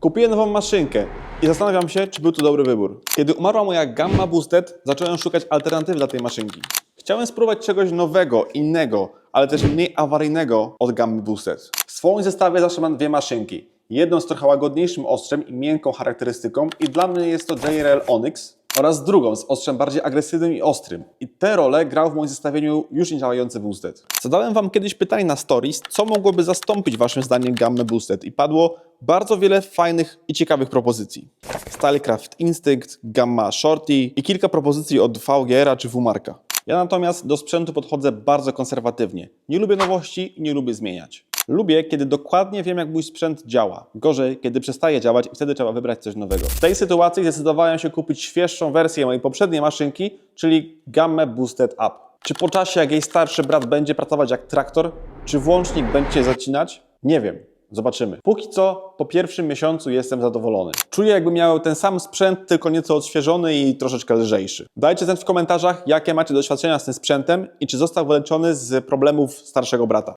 Kupiłem nową maszynkę i zastanawiam się, czy był to dobry wybór. Kiedy umarła moja Gamma Boosted, zacząłem szukać alternatyw dla tej maszynki. Chciałem spróbować czegoś nowego, innego, ale też mniej awaryjnego od Gammy Boosted. W swoim zestawie zawsze mam dwie maszynki. Jedną z trochę łagodniejszym ostrzem i miękką charakterystyką i dla mnie jest to JRL Onyx oraz drugą z ostrzem bardziej agresywnym i ostrym. I tę rolę grał w moim zestawieniu już niedziałający Boosted. Zadałem Wam kiedyś pytanie na stories, co mogłoby zastąpić Waszym zdaniem gammę Boosted i padło bardzo wiele fajnych i ciekawych propozycji. Stylecraft Instinct, Gamma Shorty i kilka propozycji od VGR-a czy WMarka. Ja natomiast do sprzętu podchodzę bardzo konserwatywnie. Nie lubię nowości i nie lubię zmieniać. Lubię, kiedy dokładnie wiem, jak mój sprzęt działa. Gorzej, kiedy przestaje działać i wtedy trzeba wybrać coś nowego. W tej sytuacji zdecydowałem się kupić świeższą wersję mojej poprzedniej maszynki, czyli Gammę Boosted Up. Czy po czasie, jak jej starszy brat będzie pracować jak traktor, czy włącznik będzie zacinać? Nie wiem. Zobaczymy. Póki co, po pierwszym miesiącu jestem zadowolony. Czuję, jakby miał ten sam sprzęt, tylko nieco odświeżony i troszeczkę lżejszy. Dajcie znać w komentarzach, jakie macie doświadczenia z tym sprzętem i czy został wyleczony z problemów starszego brata.